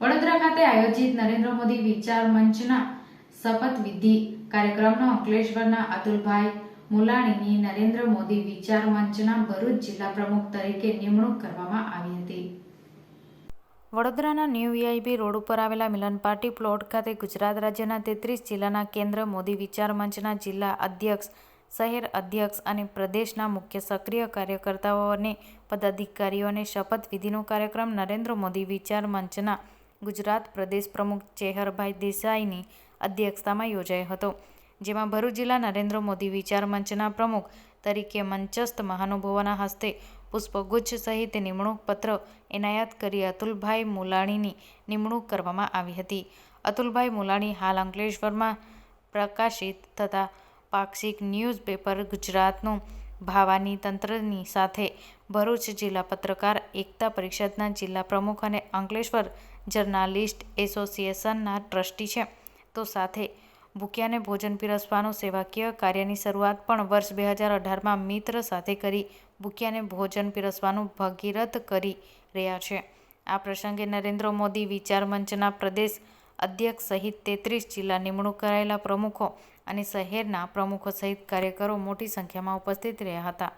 વડોદરા ખાતે આયોજિત નરેન્દ્ર મોદી વિચાર મંચના શપથવિધિ કાર્યક્રમનો અંકલેશ્વરના અતુલભાઈ મુલાણીની નરેન્દ્ર મોદી વિચાર મંચના ભરૂચ જિલ્લા પ્રમુખ તરીકે નિમણૂક કરવામાં આવી હતી. વડોદરાના ન્યૂ વીઆઈપી રોડ ઉપર આવેલા મિલન પાર્ટી પ્લોટ ખાતે ગુજરાત રાજ્યના તેત્રીસ જિલ્લાના કેન્દ્ર મોદી વિચાર મંચના જિલ્લા અધ્યક્ષ, શહેર અધ્યક્ષ અને પ્રદેશના મુખ્ય સક્રિય કાર્યકર્તાઓ અને પદાધિકારીઓને શપથવિધિનો કાર્યક્રમ નરેન્દ્ર મોદી વિચાર મંચના ગુજરાત પ્રદેશ પ્રમુખ ચેહરભાઈ દેસાઈની અધ્યક્ષતામાં યોજાયો હતો, જેમાં ભરૂચ જિલ્લા નરેન્દ્ર મોદી વિચાર મંચના પ્રમુખ તરીકે મંચસ્થ મહાનુભાવોના હસ્તે પુષ્પગુચ્છ સહિત નિમણૂક પત્ર એનાયત કરી અતુલભાઈ મુલાણીની નિમણૂક કરવામાં આવી હતી. અતુલભાઈ મુલાણી હાલ અંકલેશ્વરમાં પ્રકાશિત થતા પાક્ષિક ન્યૂઝપેપર ગુજરાતનું ભાવાની તંત્રની સાથે ભરૂચ જિલ્લા પત્રકાર એકતા પરિષદના જિલ્લા પ્રમુખ અને અંકલેશ્વર જર્નાલિસ્ટ એસોસિએશનના ટ્રસ્ટી છે. તો સાથે ભૂખ્યાને ભોજન પીરસવાનું સેવાકીય કાર્યની શરૂઆત પણ વર્ષ બે હજાર અઢારમાં મિત્ર સાથે કરી ભૂખ્યાને ભોજન પીરસવાનું ભગીરથ કરી રહ્યા છે. આ પ્રસંગે નરેન્દ્ર મોદી વિચાર મંચના પ્રદેશ અધ્યક્ષ સહિત તેત્રીસ જિલ્લા નિમણૂક કરાયેલા પ્રમુખો અને શહેરના પ્રમુખો સહિત કાર્યકરો મોટી સંખ્યામાં ઉપસ્થિત રહ્યા હતા.